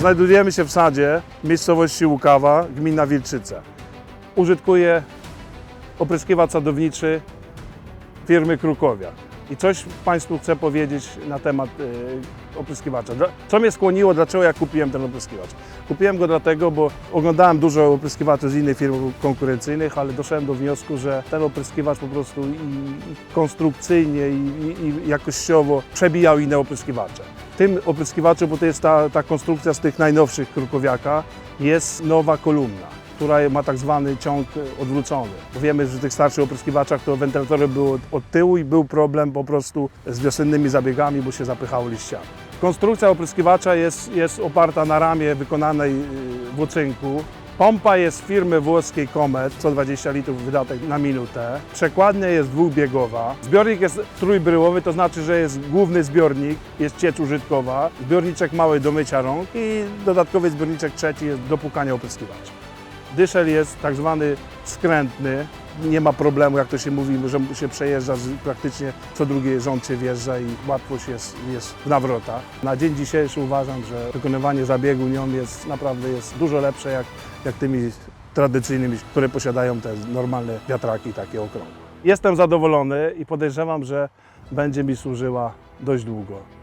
Znajdujemy się w sadzie miejscowości Łukawa, gmina Wilczyce. Użytkuję opryskiwacz sadowniczy firmy Krukowia. I coś Państwu chcę powiedzieć na temat y, opryskiwacza. Co mnie skłoniło, dlaczego ja kupiłem ten opryskiwacz? Kupiłem go dlatego, bo oglądałem dużo opryskiwaczy z innych firm konkurencyjnych, ale doszedłem do wniosku, że ten opryskiwacz po prostu i, i konstrukcyjnie i, i jakościowo przebijał inne opryskiwacze. Tym opryskiwaczu, bo to jest ta, ta konstrukcja z tych najnowszych Krukowiaka, jest nowa kolumna która ma tak zwany ciąg odwrócony. Wiemy, że w tych starszych opryskiwaczach to wentylatory były od, tyłu i był problem po prostu z wiosennymi zabiegami, bo się zapychało liściami. Konstrukcja opryskiwacza jest, jest oparta na ramie wykonanej y, w ocynku. Pompa jest firmy włoskiej Comet, 120 litrów wydatek na minutę. Przekładnia jest dwubiegowa. Zbiornik jest trójbryłowy, to znaczy, że jest główny zbiornik, jest ciecz użytkowa, zbiorniczek mały do mycia rąk i dodatkowy zbiorniczek trzeci jest do pukania opryskiwacza. Dyszel jest tak zwany skrętny, nie ma problemu, jak to się mówi, że się przejeżdża, praktycznie co drugi rząd się wjeżdża i łatwość jest, jest w nawrotach. Na dzień dzisiejszy uważam, że wykonywanie zabiegu nią jest naprawdę jest dużo lepsze jak, jak tymi tradycyjnymi, które posiadają te normalne wiatraki takie okrągłe. Jestem zadowolony i podejrzewam, że będzie mi służyła dość długo.